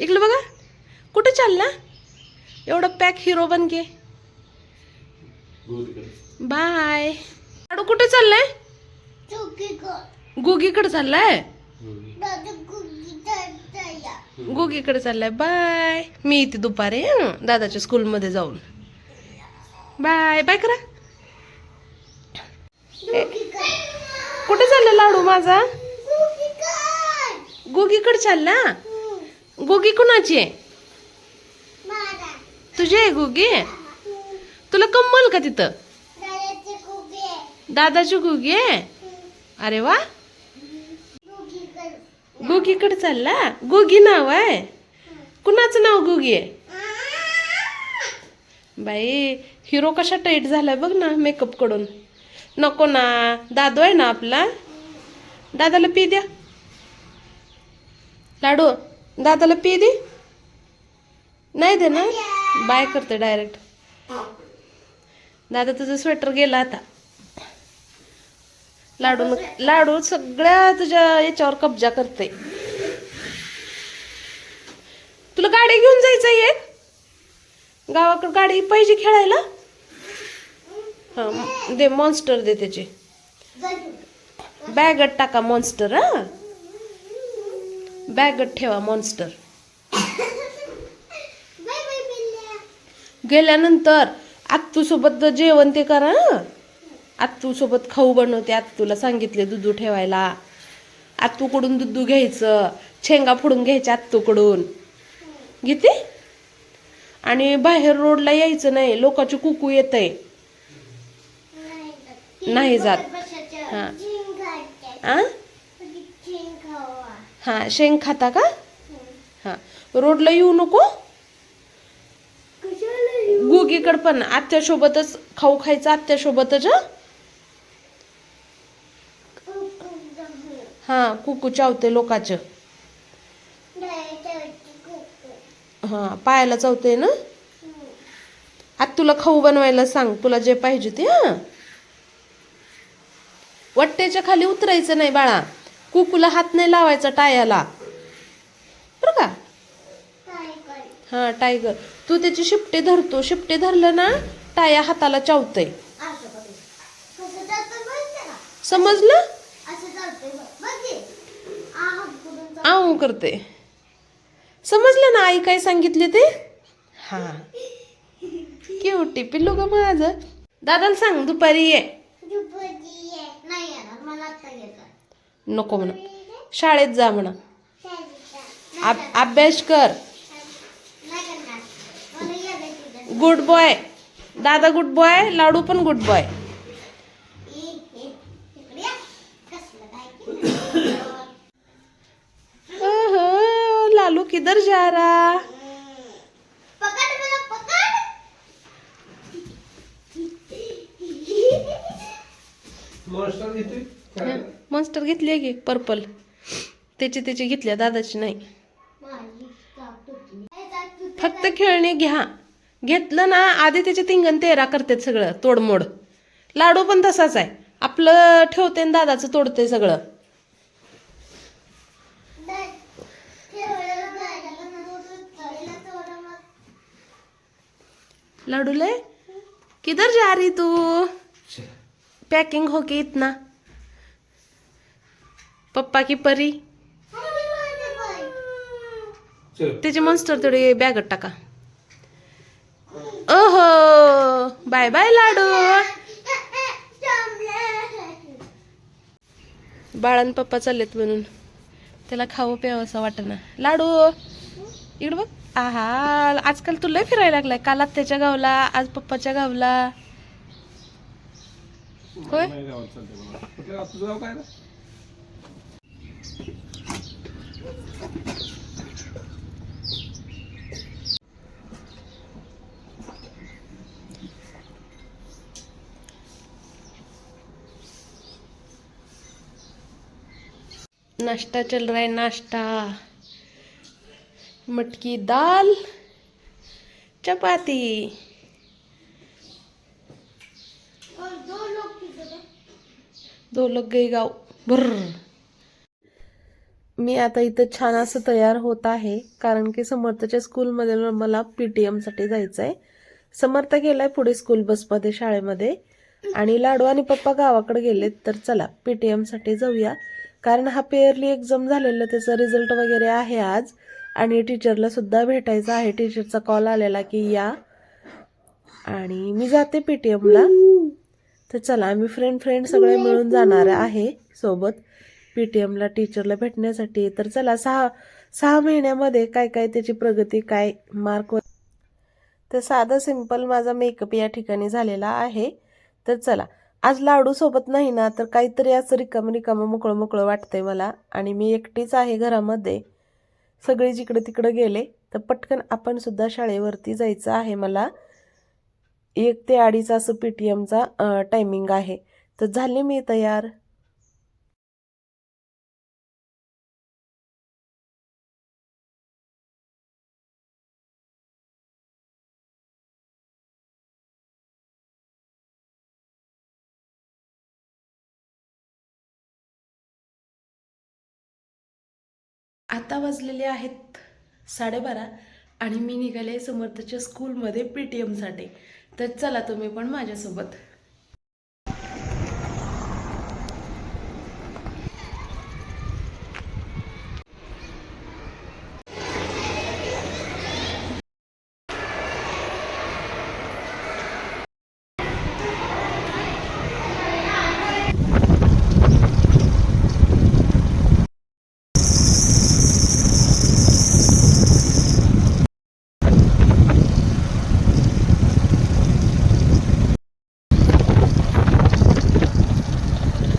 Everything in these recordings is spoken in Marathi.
इकडं बघा. कुठं चालला? एवढं पॅक हिरो बन घे बाय लाडू कुठे चाललाय? गोगीकडे चाललाय? गोगीकडे चाललाय. बाय मी येते दुपारी दादाच्या स्कूलमध्ये जाऊन. बाय बाय करा. कुठे चालला लाडू माझा? गोगीकडे चालला? गुगी कुणाची आहे? तुझी आहे गुगी? तुला कम्मल का तिथं? दादाची गुगी आहे. अरे वा. गुगीकडे चालला? गुगी नाव आहे? कुणाचं नाव गुगी आहे? बाई हिरो कशा टाईट झालाय बघ ना मेकअपकडून नको ना दादू आहे ना आपला. दादाला पी द्या. लाडू. दादाला पी दे. नाही दे ना. बाय करते डायरेक्ट दादा तुझं स्वेटर गेला आता. लाडू लाडू सगळ्या तुझ्या याच्यावर कब्जा करते. तुला गाडी घेऊन जायचं एक? गावाकडे गाडी पाहिजे खेळायला? हा दे मॉन्स्टर दे त्याचे. बॅगत टाका मॉन्स्टर हा. बॅगत ठेवा मॉन्स्टर गेल्यानंतर आत्तू सोबत जेवण ते करा हं. आत्तू सोबत खाऊ बनवते. आत्तूला सांगितले दुधू ठेवायला. आत्तूकडून दुधू घ्यायचं. शेंगा फोडून घ्यायच्या आत्तूकडून. घेते? आणि बाहेर रोडला यायचं नाही. लोकांची कुकू येत आहे नाही जात. हा. हा शेंग खाता का? हा. रोडला येऊ नको. गुगीकड पण. आत्यासोबतच खाऊ खायचं आत्यासोबतच हं? हा कुकू चावते लोकांचं. हा पायाला चावते ना? आता तुला खाऊ बनवायला सांग तुला जे पाहिजे ते हा? वट्ट्याच्या खाली उतरायचं नाही बाळा. कुकूला हात नाही लावायचा टायाला. बरं का? हा टायगर तू त्याची शिपटे धरतो. शिपटे धरलं ना टाया हाताला चावतय. समजलं? आऊ करते. समजलं ना आई काय सांगितले ते? हा. क्युटी पिल्लू ग माझं. दादाला सांग दुपारी ये. नको म्हणा. शाळेत जा म्हणा. अभ्यास कर. गुड बॉय दादा गुड बॉय लाडू पण गुड बॉय लालू किधर जा रहा? पकड़ मला पकड़ मॉन्स्टर घेतली की? पर्पल त्याची त्याची घेतल्या दादाची नाही? फक्त खेळणे घ्या. घेतलं ना आधी त्याचे तिंगण तेरा करतात सगळं तोडमोड. लाडू पण तसाच आहे. आपलं ठेवते आणि दादाचं तोडते सगळं. लाडूले किधर जा रही तू? पैकिंग हो के इतना पप्पा की परी? त्याचे मॉन्स्टर तेवढे बॅगत टाका. ओहो बाय बाय लाडू. बाळान पप्पा चाललेत म्हणून. त्याला खावं प्यावं असं वाटेना. लाडू इकडं बघ. आहा आजकाल तुला लय फिरायला लागलाय. काल आत्याच्या गावला आज पप्पाच्या गावला. होय नाही गावात चालतंय मला. कुठल्या गावात तुझं गाव काय रे? नाश्ता चल रहा है नाश्ता। मटकी दाल चपाती। और दो लोग? दो लोग गए गाव। भर। मी आता इथं छान असं तयार होत आहे कारण की समर्थच्या स्कूलमध्ये मला पी टी एमसाठी जायचं आहे समर्थ गेलाय पुढे स्कूल बसमध्ये शाळेमध्ये. आणि लाडू आणि पप्पा गावाकडे गेलेत तर चला पी टी एमसाठी जाऊया. कारण हा पेअरली एक्झाम झालेला त्याचा रिझल्ट वगैरे आहे आज. आणि टीचरला सुद्धा भेटायचं आहे. टीचरचा कॉल आलेला की या. आणि मी जाते पेटीएमला तर चला आम्ही फ्रेंड फ्रेंड सगळे मिळून जाणार आहे सोबत. पी टी एमला टीचरला भेटण्यासाठी. तर चला सहा सहा महिन्यामध्ये काय काय त्याची प्रगती काय मार्क तर साधं सिंपल माझा मेकअप या ठिकाणी झालेला आहे. तर चला आज लाडू सोबत नाही ना तर काहीतरी असं रिकामं रिकामं मोकळं मोकळं वाटतंय मला. आणि मी एकटीच आहे घरामध्ये. सगळे जिकडे तिकडे गेले तर पटकन आपण सुद्धा शाळेवरती जायचं आहे मला. एक ते अडीच असं पी टी एमचा टायमिंग आहे. तर झाले मी तयार. आता वाजलेले आहेत साडेबारा आणि मी निघाले समर्थच्या स्कूलमध्ये पी टी एमसाठी तर चला तुम्ही पण माझ्यासोबत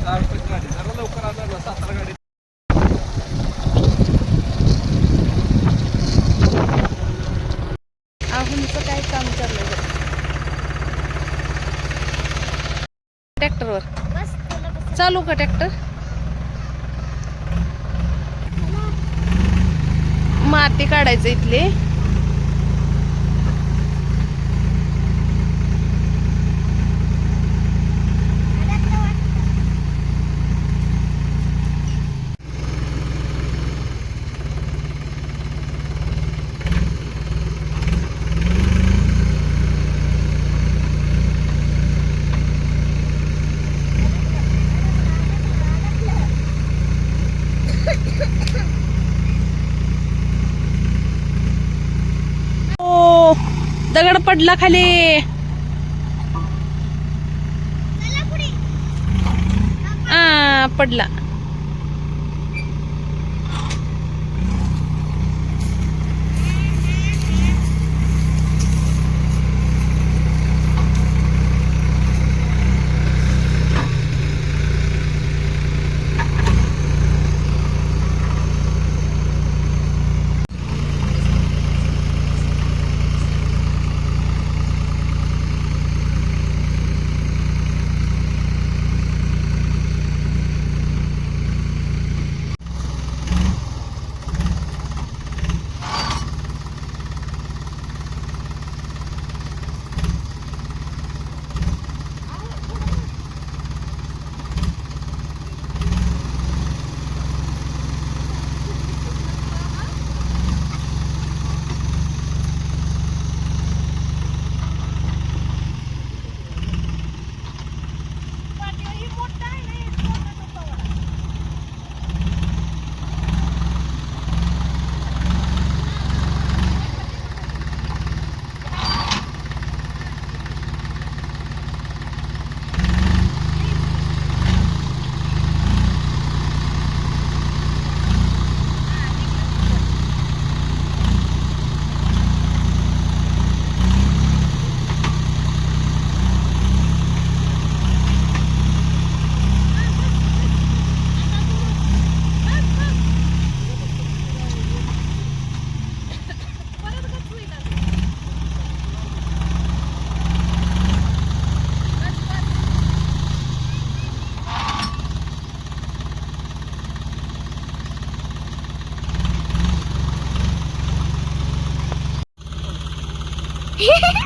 दहा रुपयाची गाडी जरा लवकर आलं ना सातारा गाडी आहुंचं काय काम चाललंय ट्रॅक्टरवर बस तुला बस चालू का ट्रॅक्टर? माती काढायचं इथले ओ दगड पडला खाली. आ पडला. Hehehe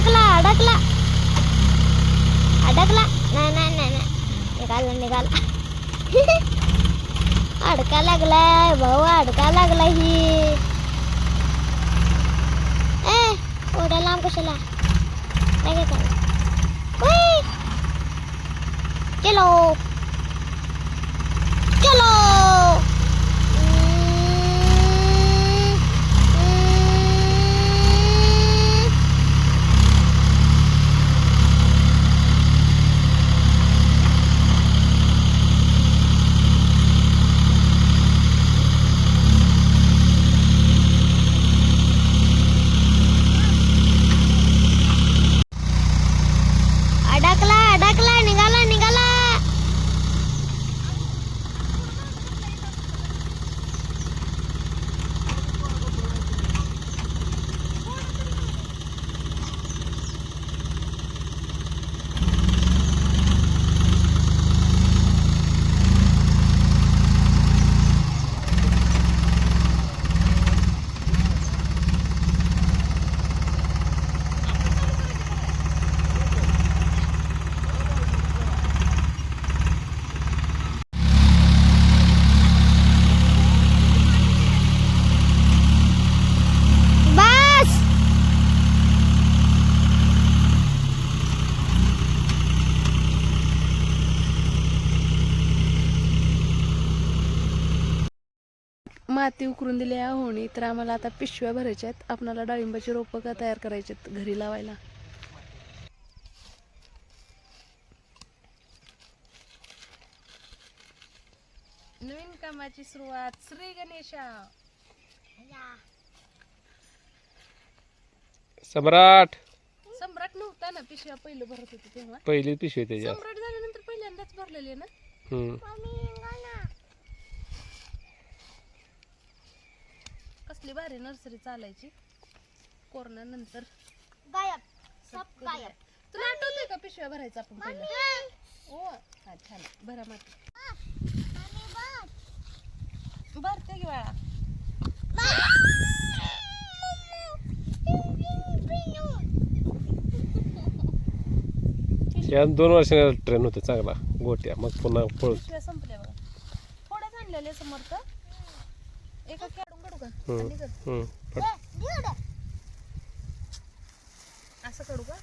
अडकला अडकला अडकला नाही नाही नाही नाही निघाला निघाला अडका लागलाय भाऊ अडका लागला ही ए ओढा लांब कशाला काय काय चलो चलो हम्म, हम्म. अडकला अडकला निघाला निघाला बस माती उकरून दिली आहे होणी. तर आम्हाला आता पिशव्या भरायच्या आहेत. आपणाला डाळिंबाची रोपं का तयार करायची आहेत घरी लावायला. नवीन कामाची सुरुवात. श्री गणेशा. सम्राट. सम्राट नव्हता ना पिशव्या पहिलं भरत होते तेव्हा. पहिली पिशवी त्याच्यात सम्राट झाल्यानंतर पहिल्यांदाच भरलेली आहे ना? हम्म. कसली भारी नर्सरी चालायची. कोरोना नंतर. गायब. सब गायब. तुला आठवतंय का पिशव्या भरायचं आपण पहिलं? ओ हा छान. भरा माती भरते की बाळा. या दोन वर्षाला ट्रेन होते चांगला. गोट्या. मग पुन्हा पळून. पिशव्या संपल्या बघा. थोड्याच आणलेले समर्थ एका कर. असं काढू का?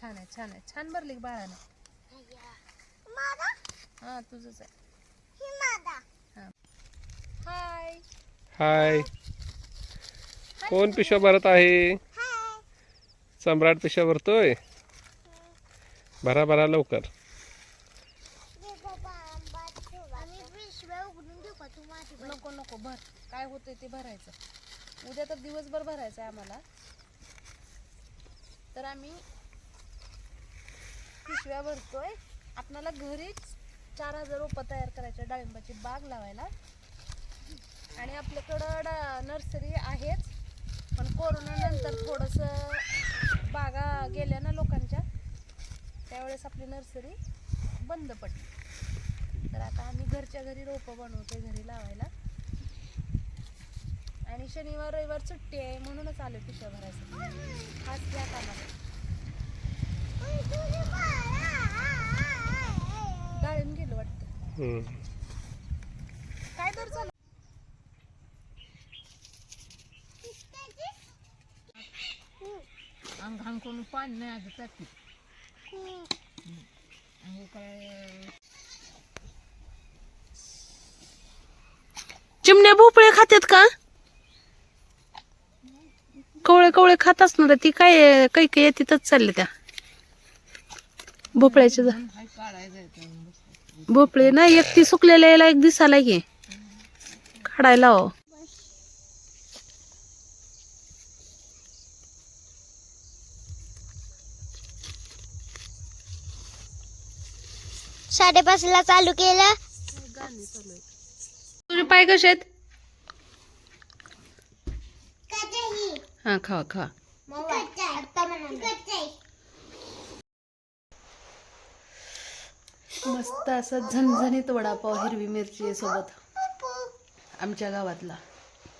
छान आहे छान आहे. छान भरली की बाळानं हा तुझंच आहे. हाय. हाय. कोण पिशव्या भरत आहे? सम्राट पिशव्या भरतोय? भरा भरा लवकर. नको नको भर. काय होतंय ते भरायचं. उद्या तर दिवसभर भरायचं आहे आम्हाला. तर आम्ही पिशव्या भरतोय. आपणाला घरीच चार हजार रोपं तयार करायच्या डाळिंबाची बाग लावायला. आणि आपल्याकडं डा नर्सरी आहेच पण कोरोनानंतर थोडंसं बागा गेल्या ना लोकांच्या त्यावेळेस आपली नर्सरी बंद पडली. तर आता आम्ही घरच्या घरी रोपं बनवतोय घरी लावायला. आणि शनिवार रविवार सुट्टी आहे म्हणूनच आलो पिशव्या भरायचं खास त्या कामाला. डाळिंब गेलो काय दर झालं. अंग अंग करून पाणी नाही काय? चिमण्या भोपळे खात्यात का? कवळे कवळे खात असणार ती काय काही काही येतीतच चालले त्या. भोपळ्याच्या भोपळे. नाही एक ती सुकलेल्या याला एक दिसायला घे. काढायला हो साडेपाच ला चालू केलं. तुझे पाय कसे आहेत? हा खा खा. मस्त असा झणझणीत वडापाव हिरवी मिरची सोबत. आमच्या गावातला.